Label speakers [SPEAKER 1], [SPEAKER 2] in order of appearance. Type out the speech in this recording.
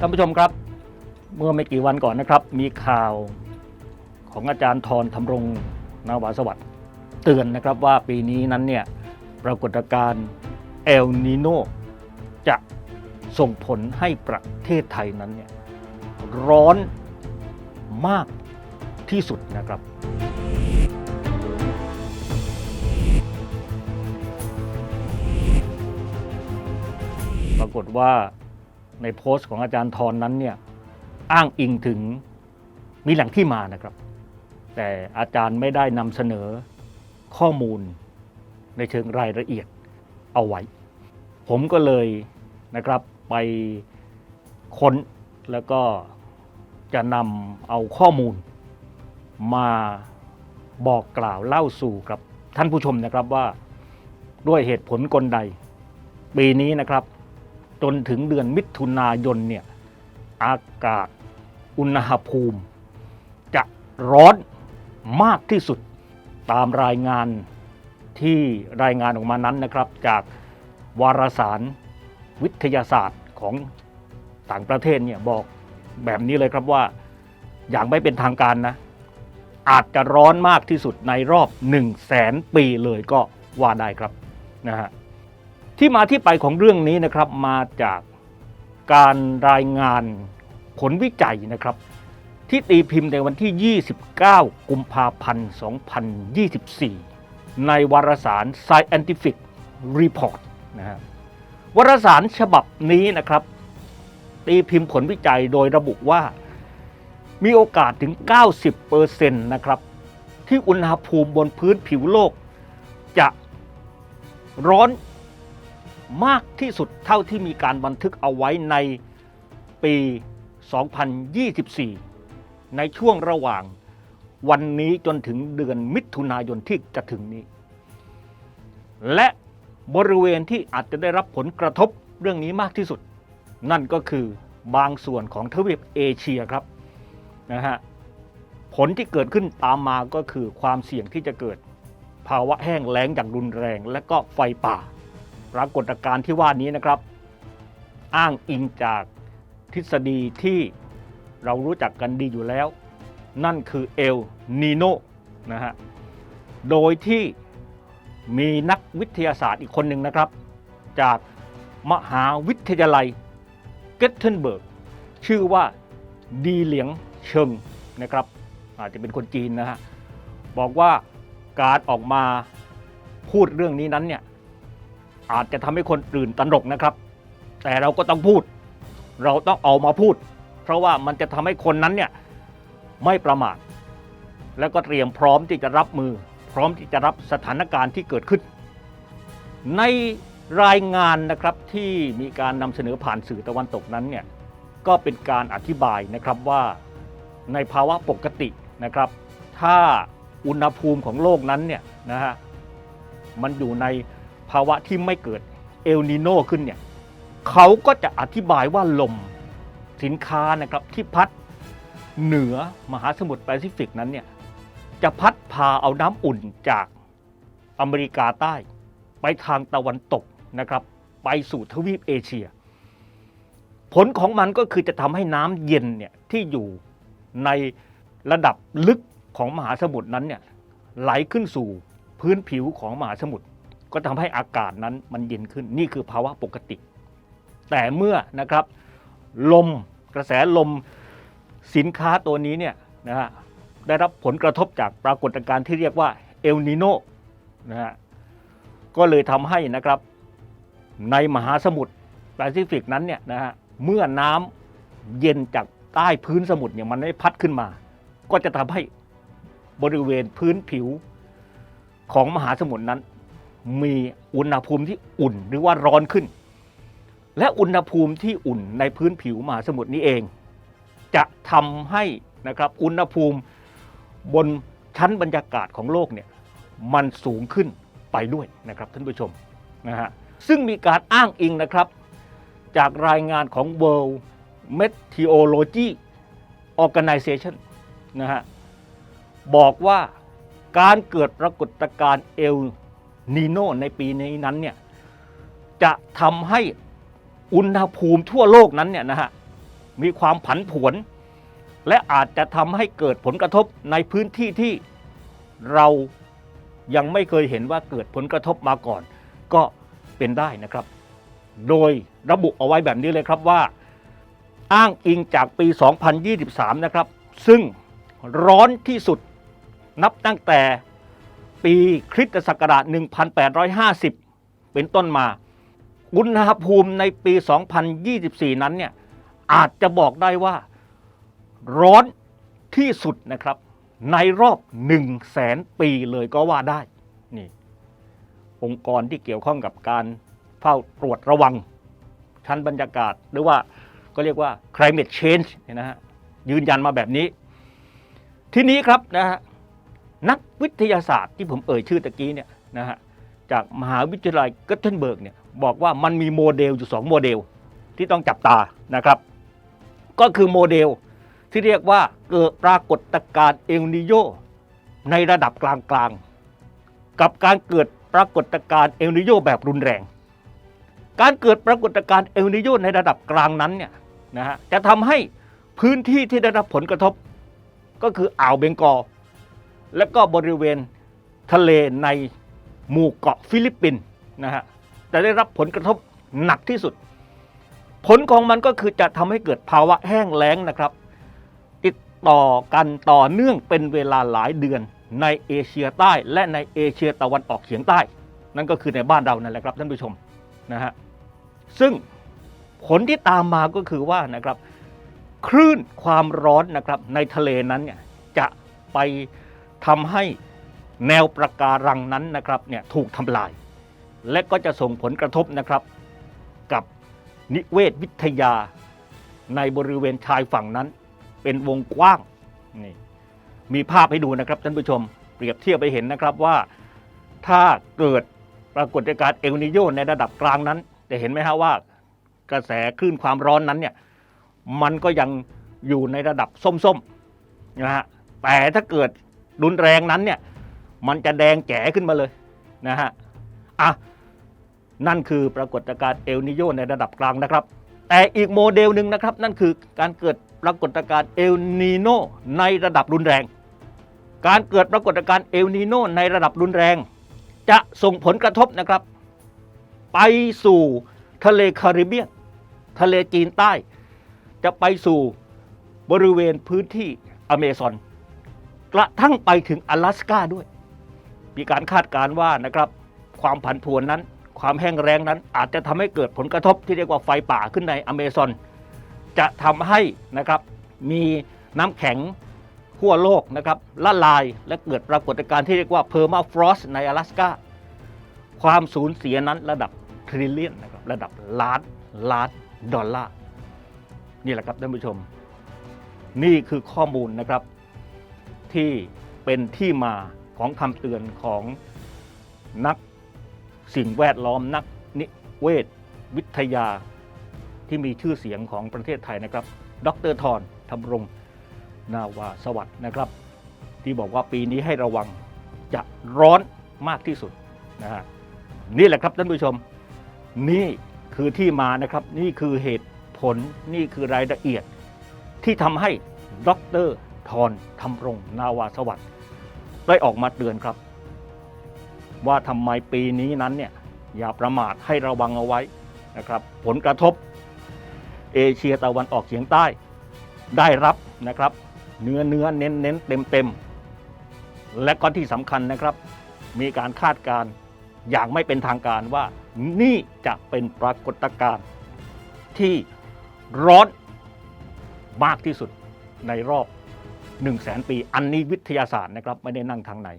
[SPEAKER 1] ท่านผู้ชมครับ เมื่อไม่กี่วันก่อนนะครับ มีข่าวของอาจารย์ทรธำรงนาวาสวัสดิ์เตือนนะครับว่าปีนี้นั้นเนี่ยปรากฏการณ์เอลนีโนจะส่งผลให้ประเทศไทยนั้นเนี่ยร้อนมากที่สุดนะครับปรากฏว่า ในโพสต์ของอาจารย์ทรนั้นเนี่ยอ้างอิงถึงมีแหล่งที่มานะครับ แต่อาจารย์ไม่ได้นำเสนอข้อมูลในเชิงรายละเอียดเอาไว้ ผมก็เลยนะครับไปค้นแล้วก็จะนำเอาข้อมูลมาบอกกล่าวเล่าสู่กับท่านผู้ชมนะครับว่าด้วยเหตุผลกลใด ปีนี้นะครับ จนถึงเดือนมิถุนายนเนี่ยอากาศอุณหภูมิ จะร้อนมากที่สุดตามรายงานที่รายงานออกมานั้นนะครับ จากวารสารวิทยาศาสตร์ของต่างประเทศเนี่ยบอกแบบนี้เลยครับว่าอย่างไม่เป็นทางการนะ อาจจะร้อนมากที่สุดในรอบ 1 0 0 0 0แสนปีเลยก็ว่าได้ครับนะฮะ ที่มาที่ไปของเรื่องนี้นะครับมาจากการรายงานผลวิจัยนะครับ ที่ตีพิมพ์ในวันที่ 29 กุมภาพันธ์ 2024 ในวารสาร Scientific Report นะฮะวารสารฉบับนี้นะครับ ตีพิมพ์ผลวิจัยโดยระบุว่า มีโอกาสถึง 90%นะครับที่อุณหภูมิบนพื้นผิวโลก จะร้อน มากที่สุดเท่าที่มีการบันทึกเอาไว้ในปี 2024 ในช่วงระหว่างวันนี้จนถึงเดือนมิถุนายนที่จะถึงนี้ และบริเวณที่อาจจะได้รับผลกระทบเรื่องนี้มากที่สุด นั่นก็คือบางส่วนของทวีปเอเชียครับนะฮะผลที่เกิดขึ้นตามมาก็คือความเสี่ยงที่จะเกิด ภาวะแห้งแล้งอย่างรุนแรง และก็ไฟป่า ปรากฏการณ์ที่ว่านี้นะครับ อ้างอิงจากทฤษฎีที่เรารู้จักกันดีอยู่แล้ว นั่นคือเอลนีโนนะฮะโดยที่มีนักวิทยาศาสตร์อีกคนหนึ่งนะครับ จากมหาวิทยาลัยเกตเทนเบิร์กชื่อว่าดีเหลียงเชิงนะครับ อาจจะเป็นคนจีนนะฮะบอกว่าการออกมาพูดเรื่องนี้นั้นเนี่ย อาจจะทำให้คนตื่นตระหนกนะครับ แต่เราก็ต้องพูด เราต้องเอามาพูด เพราะว่ามันจะทำให้คนนั้นเนี่ยไม่ประมาทแล้วก็เตรียมพร้อมที่จะรับมือ พร้อมที่จะรับสถานการณ์ที่เกิดขึ้น ในรายงานนะครับที่มีการนำเสนอผ่านสื่อตะวันตกนั้นเนี่ยก็เป็นการอธิบายนะครับว่าในภาวะปกตินะครับ ถ้าอุณหภูมิของโลกนั้นเนี่ยนะฮะมันอยู่ใน ภาวะที่ไม่เกิดเอลนิโนขึ้นเนี่ยเขาก็จะอธิบายว่าลมสินค้านะครับที่พัดเหนือมหาสมุทรแปซิฟิกนั้นเนี่ยจะพัดพาเอาน้ำอุ่นจากอเมริกาใต้ ไปทางตะวันตกนะครับ ไปสู่ทวีปเอเชีย ผลของมันก็คือจะทำให้น้ำเย็นเนี่ยที่อยู่ในระดับลึกของมหาสมุทรนั้นเนี่ยไหลขึ้นสู่พื้นผิวของมหาสมุทร ก็ทำให้อากาศนั้นมันเย็นขึ้นนี่คือภาวะปกติ แต่เมื่อนะครับลมกระแสลมสินค้าตัวนี้เนี่ยนะฮะได้รับผลกระทบจากปรากฏการณ์ที่เรียกว่าเอลนิโนนะฮะก็เลยทำให้นะครับในมหาสมุทรแปซิฟิกนั้นเนี่ยนะฮะเมื่อน้ำเย็นจากใต้พื้นสมุทรเนี่ยมันไม่พัดขึ้นมา ก็จะทำให้บริเวณพื้นผิวของมหาสมุทรนั้น มีอุณหภูมิที่อุ่นหรือว่าร้อนขึ้น และอุณหภูมิที่อุ่นในพื้นผิวมหาสมุทรนี้เอง จะทำให้นะครับอุณหภูมิบนชั้นบรรยากาศของโลกเนี่ยมันสูงขึ้นไปด้วยนะครับท่านผู้ชมนะฮะซึ่งมีการอ้างอิงนะครับ จากรายงานของ World Meteorology Organization นะฮะบอกว่าการเกิดปรากฏการณ์เอล นีโนในปีนี้นั้นเนี่ยจะทำให้อุณหภูมิทั่วโลกนั้นเนี่ยนะฮะมีความผันผวน และอาจจะทำให้เกิดผลกระทบในพื้นที่ที่เรายังไม่เคยเห็นว่าเกิดผลกระทบมาก่อน ก็เป็นได้นะครับ โดยระบุเอาไว้แบบนี้เลยครับว่า อ้างอิงจากปี 2023 นะครับ ซึ่งร้อนที่สุดนับตั้งแต่ ปีคริสตศักราช 1850 เป็นต้นมา อุณหภูมิในปี 2024 นั้นเนี่ยอาจจะบอกได้ว่าร้อนที่สุดนะครับ ในรอบ 1 0 0 0 0แสนปีเลยก็ว่าได้นี่องค์กรที่เกี่ยวข้องกับการเฝ้าตรวจระวัง ชั้นบรรยากาศ หรือว่าก็เรียกว่า climate change เนี่ยนะฮะยืนยันมาแบบนี้ ทีนี้ครับนะฮะ นักวิทยาศาสตร์ที่ผมเอ่ยชื่อตะกี้เนี่ยนะฮะจากมหาวิทยาลัยกัตเทนเบิร์กเนี่ยบอกว่ามันมีโมเดลอยู่ 2 โมเดลที่ต้องจับตานะครับ ก็คือโมเดลที่เรียกว่าเกิดปรากฏการณ์เอลนิโยในระดับกลางๆ กับการเกิดปรากฏการณ์เอลนิโยแบบรุนแรง การเกิดปรากฏการณ์เอลนิโยในระดับกลางนั้นเนี่ยนะฮะจะทำให้พื้นที่ที่ได้รับผลกระทบ ก็คืออ่าวเบงกอล และก็บริเวณทะเลในหมู่เกาะฟิลิปปินส์นะฮะจะได้รับผลกระทบหนักที่สุด ผลของมันก็คือจะทำให้เกิดภาวะแห้งแล้งนะครับ ติดต่อกันต่อเนื่องเป็นเวลาหลายเดือนในเอเชียใต้ และในเอเชียตะวันออกเฉียงใต้ นั่นก็คือในบ้านเรานั่นแหละครับท่านผู้ชมนะฮะซึ่งผลที่ตามมาก็คือว่านะครับคลื่นความร้อนนะครับในทะเลนั้นเนี่ยจะไป ทำให้แนวประการังนั้นนะครับเนี่ยถูกทำลาย และก็จะส่งผลกระทบนะครับ กับนิเวศวิทยาในบริเวณชายฝั่งนั้น เป็นวงกว้างนี่มีภาพให้ดูนะครับท่านผู้ชมเปรียบเทียบไปเห็นนะครับว่าถ้าเกิดปรากฏการณ์เอลนิโยในระดับกลางนั้น จะเห็นไหมฮะว่ากระแสคลื่นความร้อนนั้นเนี่ยมันก็ยังอยู่ในระดับส้มๆนะฮะแต่ถ้าเกิด รุนแรงนั้นเนี่ยมันจะแดงแจ๋ขึ้นมาเลยนะฮะอะนั่นคือปรากฏการณ์เอลนิโยในระดับกลางนะครับ แต่อีกโมเดลหนึ่งนะครับ นั่นคือการเกิดปรากฏการณ์เอลนีโนในระดับรุนแรง การเกิดปรากฏการณ์เอลนีโนในระดับรุนแรง จะส่งผลกระทบนะครับ ไปสู่ทะเลแคริบเบียนทะเลจีนใต้ จะไปสู่บริเวณพื้นที่อเมซอน กระทั่งไปถึง阿拉สกาด้วย มีการคาดการณ์ว่านะครับ ความผันผวนนั้น ความแห้งแรงนั้น อาจจะทำให้เกิดผลกระทบที่เรียกว่าไฟป่าขึ้นในอเมซอน จะทำให้นะครับมีน้ำแข็งขั้วโลกนะครับละลายและเกิดปรากฏการณ์ที่เรียกว่าเพอร์มาฟรอสใน阿拉สกาความสูญเสียนั้นระดับทริลเลียนนะครับระดับล้านล้านดอลลาร์ นี่แหละครับท่านผู้ชม นี่คือข้อมูลนะครับ ที่เป็นที่มาของคำเตือนของนักสิ่งแวดล้อมนักนิเวศวิทยาที่มีชื่อเสียงของประเทศไทยนะครับ ดรทรธำรงนาวาสวัสด์นะครับ ที่บอกว่าปีนี้ให้ระวังจะร้อนมากที่สุดนะฮะนี่แหละครับท่านผู้ชม นี่คือที่มานะครับ นี่คือเหตุผลนี่คือรายละเอียดที่ทำให้ดร ทรทำรงนาวาสวัสดิ์ได้ออกมาเตือนครับ ว่าทำไมปีนี้นั้นเนี่ยอย่าประมาทให้ระวังเอาไว้นะครับ ผลกระทบ เอเชียตะวันออกเฉียงใต้ได้รับนะครับ เนื้อเนื้อเน้นเน้นเต็มเต็มและก็ที่สำคัญนะครับ มีการคาดการณ์อย่างไม่เป็นทางการว่านี่จะเป็นปรากฏการณ์ที่ร้อนมากที่สุดในรอบ 1 0 0 0 0แสนปี อันนี้วิทยาศาสตร์นะครับไม่ได้นั่งทางไหน